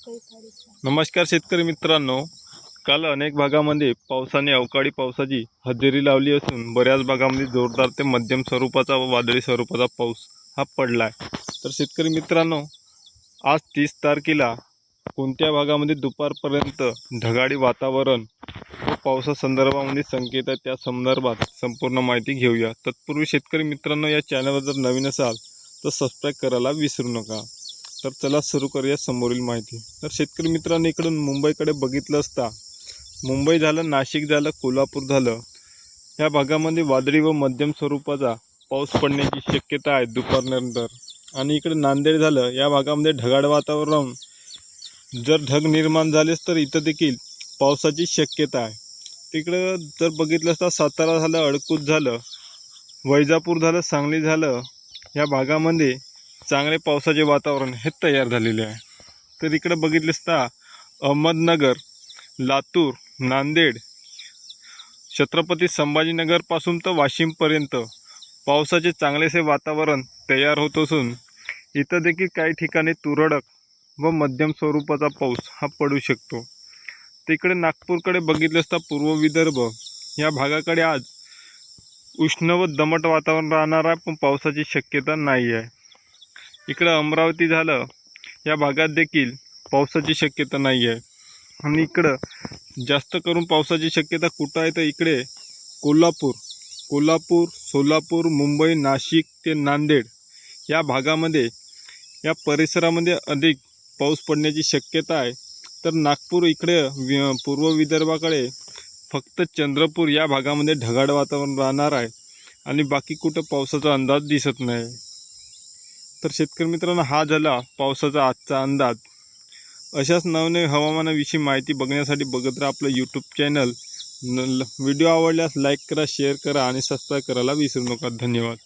नमस्कार शेतकरी मित्रांनो. काल अनेक भागामध्ये पावसाने अवकाळी पावसाची हजेरी लावली असून बऱ्याच भागामध्ये जोरदार ते मध्यम स्वरूपाचा व वादळी स्वरूपाचा पाऊस हा पडला आहे तर शेतकरी मित्रांनो आज तीस तारखेला कोणत्या भागामध्ये दुपारपर्यंत ढगाळी वातावरण व पावसासंदर्भामध्ये संकेत आहे त्या संदर्भात संपूर्ण माहिती घेऊया. तत्पूर्वी शेतकरी मित्रांनो या चॅनलवर जर नवीन असाल तर सबस्क्राईब करायला विसरू नका. तर चला सुरू करूया समोरील माहिती. तर शेतकरी मित्रांनो इकडून मुंबईकडे बघितलं असता मुंबई झालं नाशिक झालं कोल्हापूर झालं. ह्या भागामध्ये वादळी व मध्यम स्वरूपाचा पाऊस पडण्याची शक्यता आहे दुपारनंतर. आणि इकडे नांदेड झालं या भागामध्ये ढगाळ वातावरण. जर ढग निर्माण झालेच तर इथं देखील पावसाची शक्यता आहे. तिकडं जर बघितलं असता सातारा झालं अडकूत झालं वैजापूर झालं सांगली झालं या भागामध्ये चांगले पावसाचे वातावरण हे तयार झालेले आहे. तर इकडं बघितले असता अहमदनगर लातूर नांदेड छत्रपती संभाजीनगरपासून तर वाशिमपर्यंत पावसाचे चांगलेसे वातावरण तयार होत असून इथं देखील काही ठिकाणी तुरळक व मध्यम स्वरूपाचा पाऊस हा पडू शकतो. तिकडे नागपूरकडे बघितलं असता पूर्व विदर्भ या भागाकडे आज उष्ण व दमट वातावरण राहणार आहे पण पावसाची शक्यता नाही आहे इकडं अमरावती झालं या भागात देखील पावसाची शक्यता नाही आहे आणि इकडं जास्त करून पावसाची शक्यता कुठं आहे तर इकडे कोल्हापूर. कोल्हापूर सोलापूर मुंबई नाशिक ते नांदेड या भागामध्ये या परिसरामध्ये अधिक पाऊस पडण्याची शक्यता आहे. तर नागपूर इकडे वि पूर्व विदर्भाकडे फक्त चंद्रपूर या भागामध्ये ढगाळ वातावरण राहणार आहे. आणि बाकी कुठं पावसाचा अंदाज दिसत नाही. तर शेतकरी मित्रांनो हा झाला पावसाचा आजचा अंदाज. अशाच नवनवीन हवामानाविषयी माहिती बघण्यासाठी बघत राहा आपलं यूट्यूब चॅनल न व्हिडिओ आवडल्यास लाईक करा शेअर करा आणि सबस्क्राईब करायला विसरू नका. धन्यवाद.